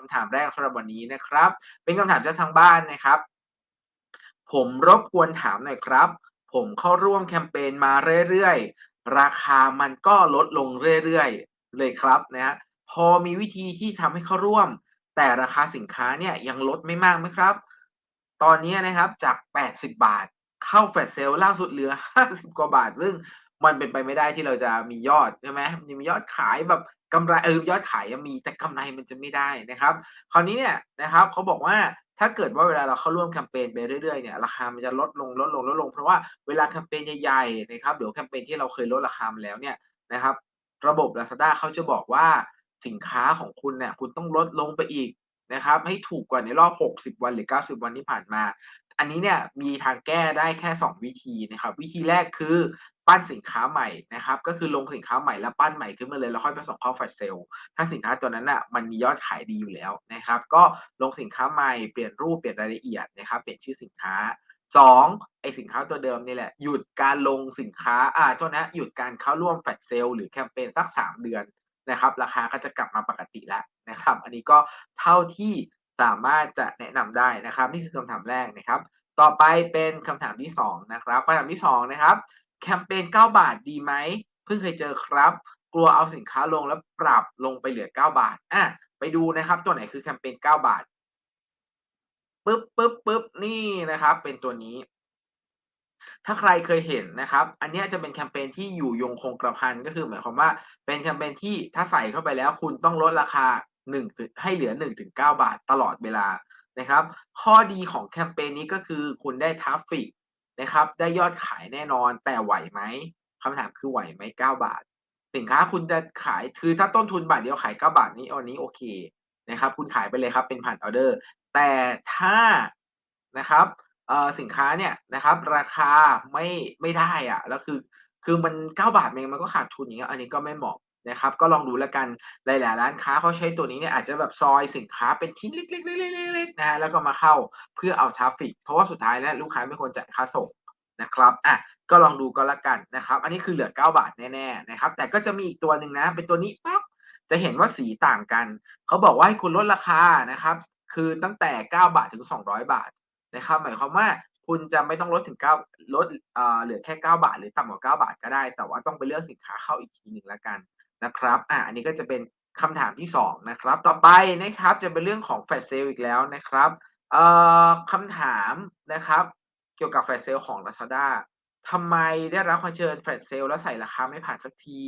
คำถามแรกสำหรับวันนี้นะครับ เป็นคำถามจากทางบ้านนะครับ ผมรบกวนถามหน่อยครับ ผมเข้าร่วมแคมเปญมาเรื่อยๆ ราคามันก็ลดลงเรื่อยๆ เลยครับนะฮะพอมีวิธีที่ทำให้เข้าร่วม แต่ราคาสินค้าเนี่ยยังลดไม่มากไหมครับ ตอนนี้นะครับจาก 80 บาท เข้าแฟลชเซลล่าสุดเหลือ 50 กว่าบาท ซึ่งมันเป็นไปไม่ได้ที่เราจะมียอดใช่ไหมมียอดขายแบบ กำไรเออยอดขายยังมีแต่กำไรมันจะไม่ได้นะครับ คราวนี้เนี่ยนะครับเขาบอกว่าถ้าเกิดว่าเวลาเราเข้าร่วมแคมเปญไปเรื่อยๆเนี่ยราคามันจะลดลงลดลงลดลงเพราะว่าเวลาแคมเปญใหญ่ๆนะครับหรือแคมเปญที่เราเคยลดราคามาแล้วเนี่ยนะครับ ระบบ Lazada เขาจะบอกว่าสินค้าของคุณเนี่ยคุณต้องลดลงไปอีกนะครับ ให้ถูกกว่าในรอบ 60 วันหรือ 90 วันที่ผ่านมา อันนี้เนี่ยมีทางแก้ได้แค่ 2 วิธีนะครับ วิธีแรกคือ ปั้นสินค้าใหม่นะครับ ก็คือลงสินค้าใหม่แล้วปั้นใหม่ขึ้นมาเลยแล้วค่อยไปส่งเข้าแฟลชเซลถ้าสินค้าตัวนั้นอะมันมียอดขายดีอยู่แล้วนะครับ ก็ลงสินค้าใหม่เปลี่ยนรูปเปลี่ยนรายละเอียดนะครับเปลี่ยนชื่อสินค้าสองไอสินค้าตัวเดิมนี่แหละ หยุดการลงสินค้าอ่าโทษนะหยุดการเข้าร่วมแฟลชเซลหรือแคมเปญสัก3เดือนนะครับ ราคาก็จะกลับมาปกติแล้วนะครับ อันนี้ก็เท่าที่สามารถจะแนะนำได้นะครับ นี่คือคำถามแรกนะครับ ต่อไปเป็นคำถามที่สองนะครับคำถามที่สองนะครับ แคมเปญ9 บาทดีไหมเพิ่งเคยเจอครับ กลัวเอาสินค้าลงแล้วปรับลงไปเหลือ 9 บาทอะไปดูนะครับ ตัวไหนคือแคมเปญ9 บาทปึ๊บปึ๊บปึ๊บนี่นะครับ เป็นตัวนี้ ถ้าใครเคยเห็นนะครับ อันนี้จะเป็นแคมเปญที่อยู่ยงคงกระพันก็คือหมายความว่า เป็นแคมเปญที่ถ้าใส่เข้าไปแล้วคุณต้องลดราคา1ให้เหลือ1-9 บาทตลอดเวลานะครับ ข้อดีของแคมเปญนี้ก็คือคุณได้ทราฟฟิก นะครับ ได้ยอดขายแน่นอนแต่ไหวไหมคำถามคือไหวไหม9บาท สินค้าคุณจะขายคือถ้าต้นทุนบาทเดียวขาย9บาทนี้อันนี้โอเคนะครับ คุณขายไปเลยครับเป็นผ่านออเดอร์ แต่ถ้านะครับสินค้าเนี่ยนะครับ ราคาไม่ไม่ได้อะแล้วคือคือมัน9บาทเองมันก็ขาดทุนอย่างเงี้ยอันนี้ก็ไม่เหมาะ นะครับ ก็ลองดูแล้วกันหลายๆร้านค้าเขาใช้ตัวนี้เนี่ยอาจจะแบบซอยสินค้าเป็นชิ้นเล็กๆๆๆๆนะฮะแล้วก็มาเข้าเพื่อเอาทราฟฟิกเพราะว่าสุดท้ายแล้วลูกค้าไม่ควรจ่ายค่าส่งนะครับอะก็ลองดูก็แล้วกันนะครับ อันนี้คือเหลือ 9 บาทแน่ๆนะครับ แต่ก็จะมีอีกตัวหนึ่งนะ เป็นตัวนี้ปั๊บจะเห็นว่าสีต่างกัน เขาบอกว่าให้คุณลดราคานะครับ คือตั้งแต่ 9 บาทถึง 200 บาทนะครับ หมายความว่าคุณจะไม่ต้องลดถึง9ลดเอ่อเหลือแค่ 9 บาท หรือต่ำกว่า 9 บาทก็ได้ แต่ว่าต้องไปเลือกสินค้าเข้าอีกทีหนึ่งล้วกัน นะครับอะอันนี้ก็จะเป็นคำถามที่2นะครับ ต่อไปนะครับจะเป็นเรื่องของแฟลชเซลอีกแล้วนะครับเอ่อคำถามนะครับ เกี่ยวกับแฟลชเซลของ Lazada ทำไมได้รับคำเชิญแฟลชเซลแล้วใส่ราคาไม่ผ่านสักที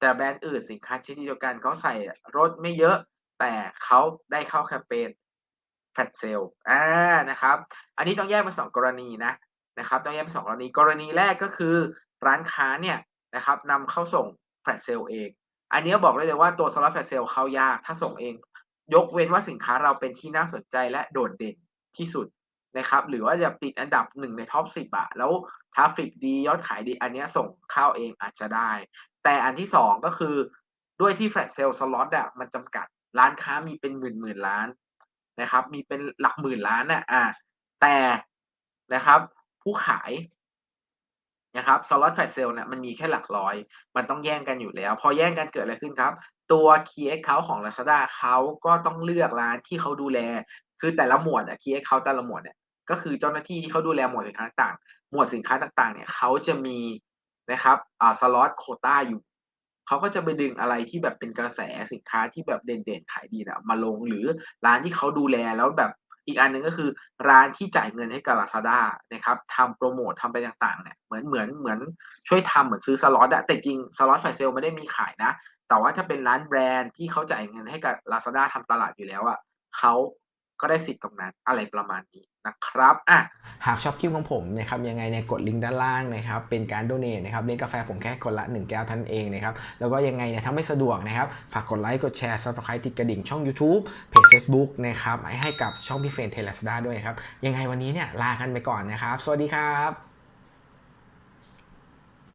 แต่แบรนด์อื่นสินค้าชนิดเดียวกันเขาใส่ลดไม่เยอะ แต่เขาได้เข้าแคมเปญแฟลชเซลอ่านะครับ อันนี้ต้องแยกเป็น2กรณีนะนะครับต้องแยกเป็น2กรณี กรณีแรกก็คือร้านค้าเนี่ยนะครับนำเข้าส่งแฟลชเซลเอง อันนี้บอกได้เลยว่าตัวสล็อตแฟลชเซลเข้ายากถ้าส่งเอง ยกเว้นว่าสินค้าเราเป็นที่น่าสนใจและโดดเด่นที่สุดนะครับ หรือว่าจะติดอันดับหนึ่งในท็อปสิบอะแล้วทราฟฟิกดียอดขายดี อันนี้ส่งเข้าเองอาจจะได้ แต่อันที่สองก็คือด้วยที่แฟลชเซลสล็อตอะมันจำกัดร้านค้ามีเป็นหมื่นหมื่นล้านนะครับ มีเป็นหลักหมื่นล้านอะอะแต่นะครับ ผู้ขาย นะครับสล็อตแฟลชเซลเนี่ยมันมีแค่หลักร้อย มันต้องแย่งกันอยู่แล้ว พอแย่งกันเกิดอะไรขึ้นครับ ตัว Key Account ของ Lazada เขาก็ต้องเลือกร้านที่เขาดูแล คือแต่ละหมวดอะ Key Account แต่ละหมวดเนี่ยก็คือเจ้าหน้าที่ที่เขาดูแลหมวดสินค้าต่างหมวดสินค้าต่างๆ เนี่ยเขาจะมีนะครับอ่าสล็อตโคต้าอยู่เขาก็จะไปดึงอะไรที่แบบเป็นกระแสสินค้าที่แบบเด่นๆขายดีน่ะมาลงหรือร้านที่เขาดูแลแล้วแบบ อีกอันหนึ่งก็คือร้านที่จ่ายเงินให้กับ Lazada นะครับทำโปรโมททำไปต่างๆเนี่ยเหมือนเหมือนเหมือนช่วยทำเหมือนซื้อสล็อตอะแต่จริงสล็อตแฟลชเซลไม่ได้มีขายนะ แต่ว่าถ้าเป็นร้านแบรนด์ที่เขาจ่ายเงินให้กับ Lazada ทำตลาดอยู่แล้วอะเขาก็ได้สิทธิ์ตรงนั้นอะไรประมาณนี้ นะครับอะหากชอบคลิปของผมนะครับยังไงเนี่ยกดลิงก์ด้านล่างนะครับเป็นการโดเน a นะครับเลี้ยงกาแฟผมแค่คนละ 1 แก้วท่านเองนะครับแล้วก็ยังไงเนี่ยถ้าไม่สะดวกนะครับฝากกดไลค์กดแชร์ subscribe ติดกระดิ่งช่อง YouTube เพจ Facebook นะครับให้กับช่องพี่เฟรนเทเลสดาด้วยนะครับยังไงวันนี้เนี่ยลากันไปก่อนนะครับ สวัสดีครับ